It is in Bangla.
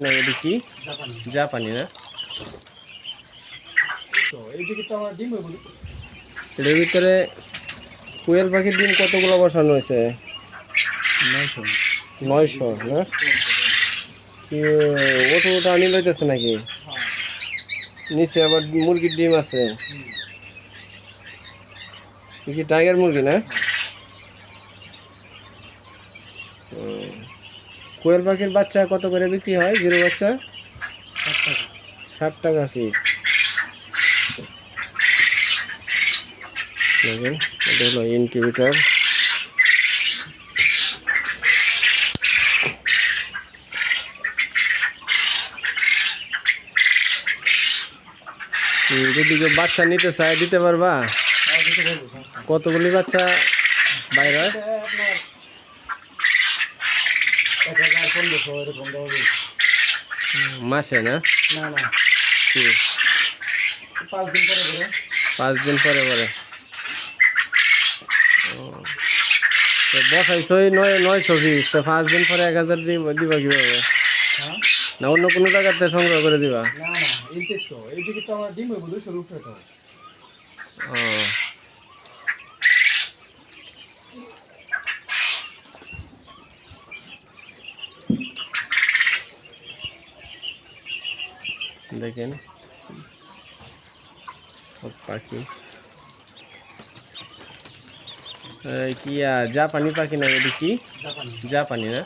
না এটা কি? জাপানি। না? এটার ভিতরে কুয়েল পাখির ডিম কতগুলো বসানো হয়েছে? নয়শো। নয়শো না? ওটা ওটা আনি লইতেছে নাকি? নিচে আবার মুরগির ডিম আছে। কি টাইগার মুরগি না? হুম। কোয়েল পাখির বাচ্চা কত করে বিক্রি হয়? জিরো বাচ্চা? ষাট টাকা পিস দেখেন এটা হলো ইনকিউবেটার যদি কেউ বাচ্চা নিতে চায় দিতে পারবা? হ্যাঁ। কতগুলি বাচ্চা বাইরে হয়? এক হাজার পনেরোশো এরকম যাবে। মাসে না? না না। কি? পাঁচ দিন পরে করে। পাঁচ দিন পরে পরে। তো বসাইছই নয় নয়শো পিস তো পাঁচ দিন পরে এক হাজার দিবা কীভাবে? হ্যাঁ? না অন্য কোনো জায়গাতে সংগ্রহ করে দিবা? না না এইদিকে তো এইদিকে তো আমার ডিম হইব দুশোর উপরে তো। ও। দেখেন সব পাখি এই কি আর জাপানি পাখি না এটা কি জাপানি জাপানি না